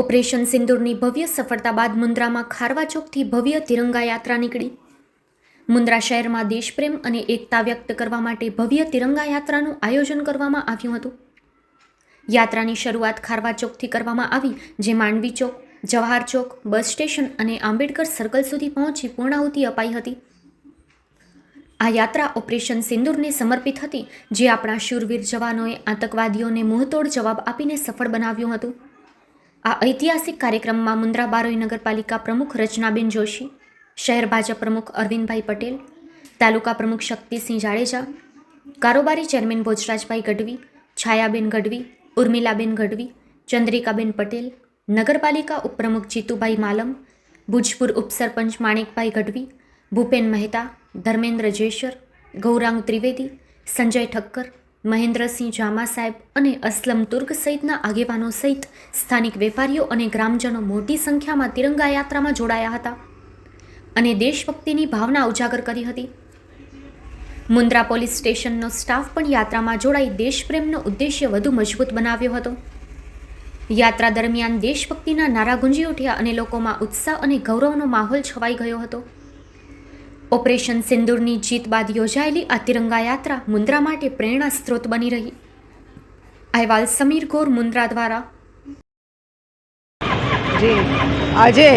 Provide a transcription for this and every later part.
Operation સિંદૂરની ભવ્ય સફળતા બાદ મુન્દ્રામાં ખારવા ચોકથી ભવ્ય તિરંગા યાત્રા નીકળી. મુન્દ્રા શહેરમાં દેશપ્રેમ અને એકતા વ્યક્ત કરવા માટે ભવ્ય તિરંગા યાત્રાનું આયોજન કરવામાં આવ્યું હતું. યાત્રાની શરૂઆત ખારવા ચોકથી કરવામાં આવી, જે માંડવી ચોક, જવાહર ચોક, બસ સ્ટેશન અને આંબેડકર સર્કલ સુધી પહોંચી પૂર્ણાહુતિ અપાઈ હતી. આ યાત્રા ઓપરેશન સિંદૂરને સમર્પિત હતી, જે આપણા શૂરવીર જવાનોએ આતંકવાદીઓને મુંહતોડ જવાબ આપીને સફળ બનાવ્યું હતું. આ ઐતિહાસિક કાર્યક્રમમાં મુન્દ્રા બારોઈ નગરપાલિકા પ્રમુખ રચનાબેન જોશી, શહેર ભાજપ પ્રમુખ અરવિંદભાઈ પટેલ, તાલુકા પ્રમુખ શક્તિસિંહ જાડેજા, કારોબારી ચેરમેન ભોજરાજભાઈ ગઢવી, છાયાબેન ગઢવી, ઉર્મિલાબેન ગઢવી, ચંદ્રિકાબેન પટેલ, નગરપાલિકા ઉપપ્રમુખ જીતુભાઈ માલમ, ભુજપુર ઉપસરપંચ માણેકભાઈ ગઢવી, ભૂપેન મહેતા, ધર્મેન્દ્ર જેશર, ગૌરાંગ ત્રિવેદી, સંજય ઠક્કર મહેન્દ્રસિંહ જામા સાહેબ અને અસલમ તુર્ક સહિતના આગેવાનો સહિત સ્થાનિક વેપારીઓ અને ગ્રામજનો મોટી સંખ્યામાં તિરંગા યાત્રામાં જોડાયા હતા અને દેશભક્તિની ભાવના ઉજાગર કરી હતી. મુન્દ્રા પોલીસ સ્ટેશનનો સ્ટાફ પણ યાત્રામાં જોડાઈ દેશપ્રેમનો ઉદ્દેશ્ય વધુ મજબૂત બનાવ્યો હતો. યાત્રા દરમિયાન દેશભક્તિના નારા ગુંજી ઉઠ્યા અને લોકોમાં ઉત્સાહ અને ગૌરવનો માહોલ છવાઈ ગયો હતો. ઓપરેશન સિંદૂરની જીત બાદ યોજાયેલી આ તિરંગા યાત્રા મુન્દ્રા માટે પ્રેરણા સ્ત્રોત બની રહી. અહેવાલ સમીર ગોર મુન્દ્રા દ્વારા. જી, આજે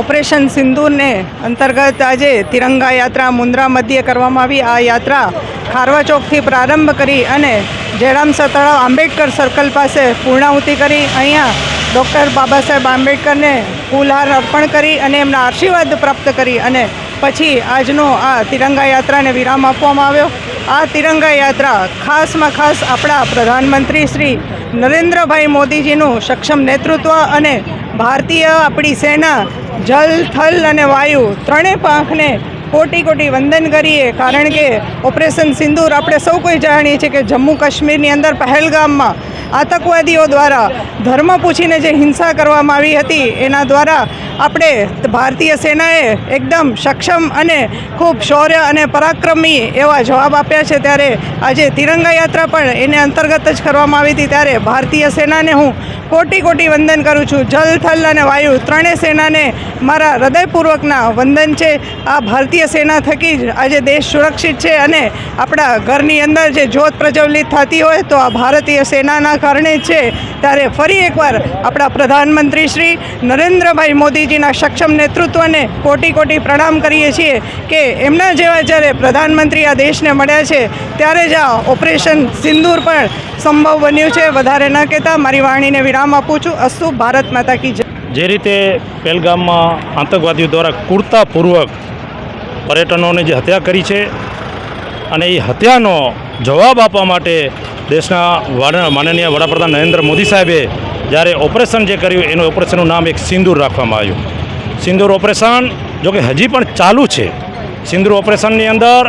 ઓપરેશન સિંદૂરને અંતર્ગત આજે તિરંગા યાત્રા મુન્દ્રા મધ્યે કરવામાં આવી. આ યાત્રા ખારવા ચોકથી પ્રારંભ કરી અને જયરામસર તળાવ આંબેડકર સર્કલ પાસે પૂર્ણાહુતિ કરી. અહીંયા ડૉક્ટર બાબા સાહેબ આંબેડકરને ફૂલહાર અર્પણ કરી અને એમના આશીર્વાદ પ્રાપ્ત કરી અને પછી આજનો આ તિરંગા યાત્રાને વિરામ આપવામાં આવ્યો. આ તિરંગા યાત્રા ખાસમાં ખાસ આપણા પ્રધાનમંત્રી શ્રી નરેન્દ્રભાઈ મોદીજીનું સક્ષમ નેતૃત્વ અને ભારતીય આપણી સેના, જલ, થલ અને વાયુ ત્રણેય પાંખને કોટી કોટી વંદન કરીએ, કારણ કે ઓપરેશન સિંદૂર આપણે સૌ કોઈ જાણીએ છીએ કે જમ્મુ કાશ્મીરની અંદર પહેલગામમાં આતંકવાદીઓ દ્વારા ધર્મ પૂછીને જે હિંસા કરવામાં આવી હતી, એના દ્વારા આપણે ભારતીય સેનાએ એકદમ સક્ષમ અને ખૂબ શૌર્ય અને પરાક્રમી એવા જવાબ આપ્યા છે. ત્યારે આજે તિરંગા યાત્રા પણ એને અંતર્ગત જ કરવામાં આવી હતી. ત્યારે ભારતીય સેનાને હું કોટી કોટી વંદન કરું છું. જલ, થલ અને વાયુ ત્રણેય સેનાને મારા હૃદયપૂર્વકના વંદન છે. આ ભારતીય સેના થકી જ આજે દેશ સુરક્ષિત છે અને આપણા ઘરની અંદર જે જ્યોત પ્રજ્વલિત થતી હોય તો આ ભારતીય સેનાના કારણે છે. ત્યારે ફરી એકવાર આપણા પ્રધાનમંત્રી શ્રી નરેન્દ્રભાઈ મોદીજીના સક્ષમ નેતૃત્વને કોટી કોટી પ્રણામ કરીએ છીએ કે એમના જેવા જ્યારે પ્રધાનમંત્રી આ દેશને મળ્યા છે, ત્યારે જ આ ઓપરેશન સિંદૂર પણ સંભવ બન્યું છે. વધારે ન કહેતા, મારી વાણીને વિરામ આપું છું અસ્તુ ભારત માતા કી જે રીતે પહેલગામમાં આતંકવાદીઓ દ્વારા કુર્તાપૂર્વક પર્યટનોને જે હત્યા કરી છે અને એ હત્યાનો જવાબ આપવા માટે દેશના માનનીય વડાપ્રધાન નરેન્દ્ર મોદી સાહેબે જ્યારે ઓપરેશન જે કર્યું એનું ઓપરેશનનું નામ એક સિંદૂર રાખવામાં આવ્યું. સિંદૂર ઓપરેશન જોકે હજી પણ ચાલુ છે. સિંદૂર ઓપરેશનની અંદર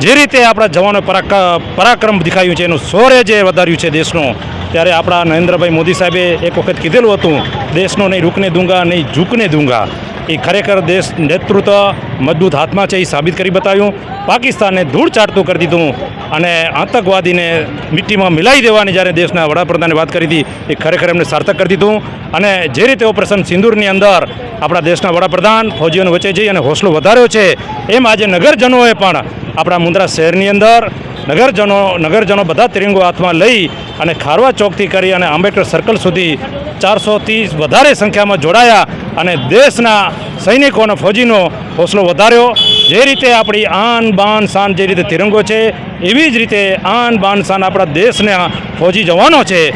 જે રીતે આપણા જવાનો પરાક પરાક્રમ દેખાયું છે, એનું શૌર્ય જે વધાર્યું છે દેશનું, ત્યારે આપણા નરેન્દ્રભાઈ મોદી સાહેબે એક વખત કીધેલું હતું, દેશનો નહીં રૂકને દૂંગા, નહીં ઝૂકને દૂંગા. એ ખરેખર દેશ નેતૃત્વ મજબૂત હાથમાં છે એ સાબિત કરી બતાવ્યું. પાકિસ્તાનને ધૂળ ચાટતું કરી દીધું અને આતંકવાદીને મિટ્ટીમાં મિલાવી દેવાની જ્યારે દેશના વડાપ્રધાને વાત કરી હતી, એ ખરેખર એમને સાર્થક કરી દીધું. અને જે રીતે ઓપરેશન સિંદૂરની અંદર આપણા દેશના વડાપ્રધાન ફૌજીઓને વચ્ચે જઈ અને હોસલો વધાર્યો છે, એમ આજે નગરજનોએ પણ આપણા મુન્દ્રા શહેરની અંદર નગરજનો નગરજનો બધા તિરંગો હાથમાં લઈ અને ખારવા ચોકથી કરી અને આંબેડકર સર્કલ સુધી ચારસોથી વધારે સંખ્યામાં જોડાયા. અને દેશના સૈનિકો અને ફૌજીનો હોસલો વધાર્યો. જે રીતે આપણી આન બાન શાન જે રીતે તિરંગો છે, એવી જ રીતે આન બાન શાન આપણા દેશના ફૌજી જવાનો છે.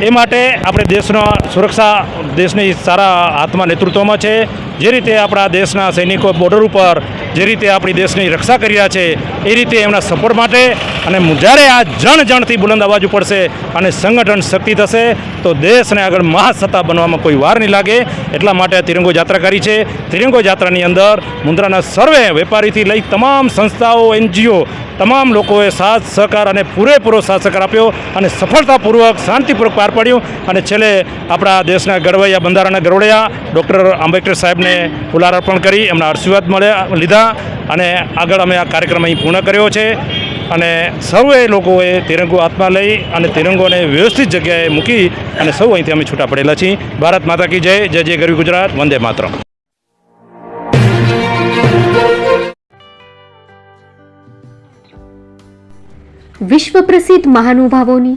એ માટે આપણે દેશનો સુરક્ષા, દેશની સારા હાથમાં નેતૃત્વમાં છે. જે રીતે આપણા દેશના સૈનિકો બોર્ડર ઉપર જે રીતે આપણી દેશની રક્ષા કરી રહ્યા છે, એ રીતે એમના સપોર્ટ માટે અને જ્યારે આ જણ જણથી બુલંદ અવાજ ઉપડશે અને સંગઠન શક્તિ થશે, તો દેશને આગળ મહાસત્તા બનવામાં કોઈ વાર નહીં લાગે. એટલા માટે આ તિરંગો યાત્રા કરી છે. તિરંગો યાત્રાની અંદર મુન્દ્રાના સર્વે વેપારીથી લઈ તમામ સંસ્થાઓ, એનજીઓ, તમામ લોકોએ સાથ, સહકાર અને પૂરેપૂરો સાથ સહકાર આપ્યો અને સફળતાપૂર્વક, શાંતિપૂર્વક પાર પાડ્યું અને છેલ્લે આપણા દેશના ગરવૈયા બંધારણના ગરોડિયા ડૉક્ટર આંબેડકર સાહેબને ફુલાર અર્પણ કરી એમના આશીર્વાદ મળ્યા, લીધા અને આગળ અમે આ કાર્યક્રમ અહીં પૂર્ણ કર્યો છે. અને સૌએ લોકોએ તિરંગો હાથમાં લઈ અને તિરંગોને વ્યવસ્થિત જગ્યાએ મૂકી અને સૌ અહીંથી અમે છૂટા પડેલા છીએ. ભારત માતા કી જય જય જય ગરવી ગુજરાત, વંદે માતરમ. વિશ્વ પ્રસિદ્ધ મહાનુભાવોની